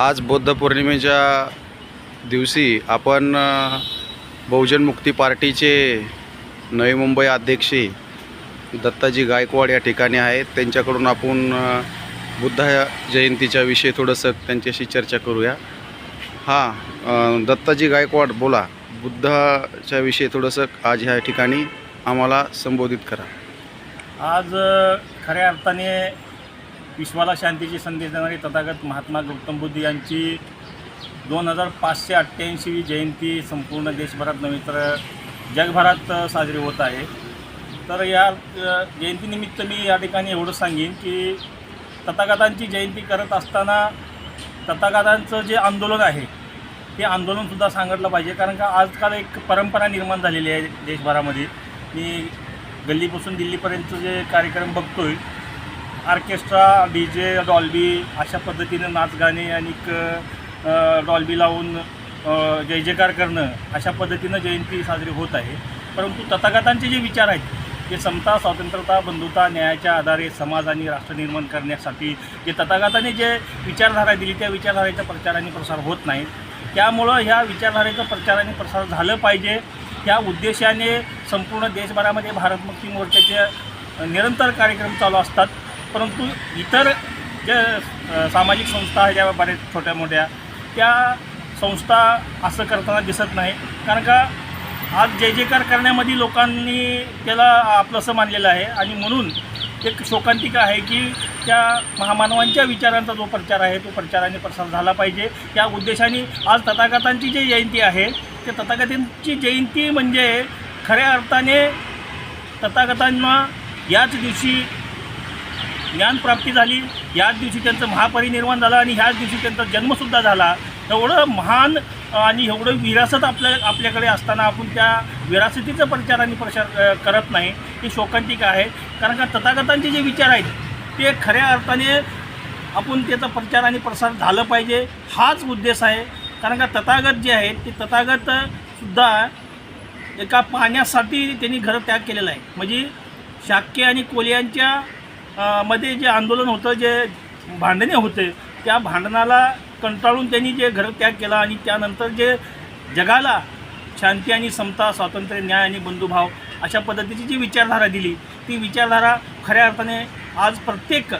आज बुद्ध पौर्णिमेच्या दिवशी आपण बहुजन मुक्ती पार्टीचे नवी मुंबई अध्यक्षे दत्ताजी गायकवाड या ठिकाणी आहेत. त्यांच्याकडून आपण बुद्ध जयंतीच्या विषयी थोडंसं त्यांच्याशी चर्चा करूया. हां दत्ताजी गायकवाड बोला. बुद्धाच्या विषयी थोडंसं आज ह्या ठिकाणी आम्हाला संबोधित करा. आज खऱ्या अर्थाने विश्वाला शांतीची संदेश देणारे तथागत महात्मा गौतम बुद्ध यांची दोन हजार पाचशे अठ्ठ्याऐंशी जयंती संपूर्ण देशभरात नव्हे तर जगभरात साजरी होत आहे. तर या जयंतीनिमित्त मी या ठिकाणी एवढं सांगेन की तथागतांची जयंती करत असताना तथागतांचं जे आंदोलन आहे ते आंदोलनसुद्धा सांगितलं पाहिजे. कारण का आजकाल एक परंपरा निर्माण झालेली आहे देशभरामध्ये. मी गल्लीपासून दिल्लीपर्यंत जे कार्यक्रम बघतोय ऑर्केस्ट्रा डी जे डॉल्बी अशा पद्धतीनं नाच गाणे आणि डॉल्बी लावून जय जयकार करणं अशा पद्धतीनं जयंती साजरी होत आहे. परंतु तथागतांचे जे विचार आहेत ते समता स्वातंत्र्यता बंधुता न्यायाच्या आधारे समाज आणि राष्ट्र निर्माण करण्यासाठी जे तथागताने जे विचारधारा दिली त्या विचारधारेचा प्रचार आणि प्रसार होत नाही. त्यामुळं ह्या विचारधारेचा प्रचार आणि प्रसार झालं पाहिजे. त्या उद्देशाने संपूर्ण देशभरामध्ये भारतमुक्ती मोर्चाचे निरंतर कार्यक्रम चालू असतात. परंतु इतर ज्या सामाजिक संस्था आहेत ज्या बऱ्याच छोट्या मोठ्या त्या संस्था असं करताना दिसत नाही. कारण का आज जय जयकार करण्यामध्ये लोकांनी त्याला आपलंसं मानलेलं आहे आणि म्हणून एक शोकांतिका आहे की त्या महामानवांच्या विचारांचा जो प्रचार आहे तो प्रचाराने प्रसार झाला पाहिजे. त्या उद्देशाने आज तथागतांची जी जयंती आहे ते तथागतांची जयंती म्हणजे खऱ्या अर्थाने तथागतांना याच दिवशी ज्ञानप्राप्ती झाली याच दिवशी त्यांचं महापरिनिर्वाण झालं आणि ह्याच दिवशी त्यांचा जन्मसुद्धा झाला. एवढं महान आणि एवढं विरासत आपल्या आपल्याकडे असताना आपण त्या विरासतीचा प्रचार आणि प्रसार करत नाही ही शोकांतिक आहे. कारण का तथागतांचे जे विचार आहेत ते खऱ्या अर्थाने आपण त्याचा प्रचार आणि प्रसार झालं पाहिजे हाच उद्देश आहे. कारण का तथागत जे आहेत ते तथागतसुद्धा एका पाण्यासाठी त्यांनी घरं त्याग केलेलं आहे. म्हणजे शाक्य आणि कोलियांच्या मध्ये जे आंदोलन होतं जे भांडणे होते त्या भांडणाला कंटाळून त्यांनी जे घर त्याग केला आणि त्यानंतर जे जगाला शांती आणि समता स्वातंत्र्य न्याय आणि बंधुभाव अशा पद्धतीची जी विचारधारा दिली ती विचारधारा खऱ्या अर्थाने आज प्रत्येक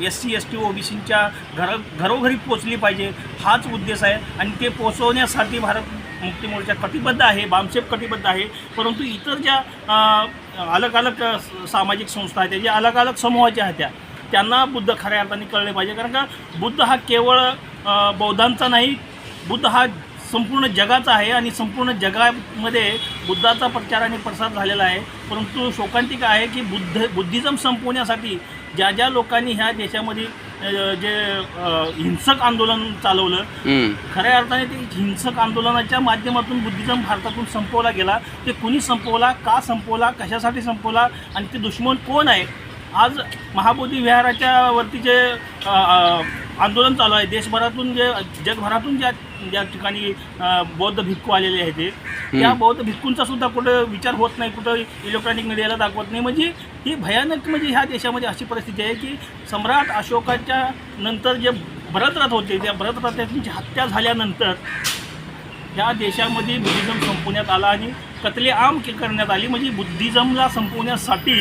S C S T O B सींच्या घर घरोघरी पोचली पाहिजे हाच उद्देश आहे. आणि ते पोचवण्यासाठी भारत मुक्ती मोर्चा कटिबद्ध आहे बामसेप कटिबद्ध आहे परंतु इतर ज्या अलग अलग सामाजिक संस्था आहेत ज्या अलग अलग समूहाच्या आहेत त्या त्यांना बुद्ध खऱ्या अर्थाने कळले पाहिजे. कारण का बुद्ध हा केवळ बौद्धांचा नाही बुद्ध हा संपूर्ण जगाचा आहे आणि संपूर्ण जगामध्ये बुद्धाचा प्रचार आणि प्रसार झालेला आहे. परंतु शोकांतिका आहे की बुद्ध बुद्धिझम संपवण्यासाठी ज्या ज्या लोकांनी ह्या देशामध्ये जे हिंसक आंदोलन चालवलं. खऱ्या अर्थाने ते हिंसक आंदोलनाच्या माध्यमातून बुद्धिझम भारतातून संपवला गेला ते कुणी संपवला का संपवला कशासाठी संपवला आणि ते दुश्मन कोण आहे आज महाबोधी विहाराच्या वरती जे आंदोलन चालू आहे. देशभरातून जे जगभरातून ज्या ज्या ठिकाणी बौद्ध भिक्खू आलेले आहेत ते त्या बौद्ध भिक्खूंचा सुद्धा कुठं विचार होत नाही कुठं इलेक्ट्रॉनिक मीडियाला दाखवत नाही. म्हणजे ही भयानक म्हणजे ह्या देशामध्ये अशी परिस्थिती आहे की सम्राट अशोकाच्या नंतर जे भरतरथ होते त्या भरतरथांची हत्या झाल्यानंतर ह्या देशामध्ये बुद्धिझम संपवण्यात आला आणि कतलेआम के- करण्यात आली. म्हणजे बुद्धिझमला संपवण्यासाठी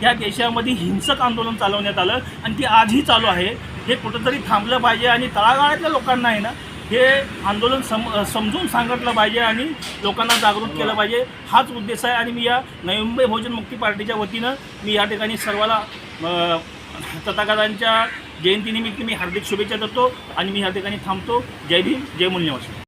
ह्या देशामध्ये हिंसक आंदोलन चालवण्यात आलं आणि ते आजही चालू आहे. हे कुठंतरी थांबलं पाहिजे आणि तळागाळातल्या लोकांना आहे ना हे आंदोलन सम समजून सांगितलं पाहिजे आणि लोकांना जागृत केलं पाहिजे. हाच उद्देश आहे आणि मी या नवी मुंबई मुक्ती पार्टीच्या वतीनं मी या ठिकाणी सर्वाला तथागतांच्या जयंतीनिमित्त मी हार्दिक शुभेच्छा देतो आणि मी या ठिकाणी थांबतो. जय भीम जय मूल्यवासी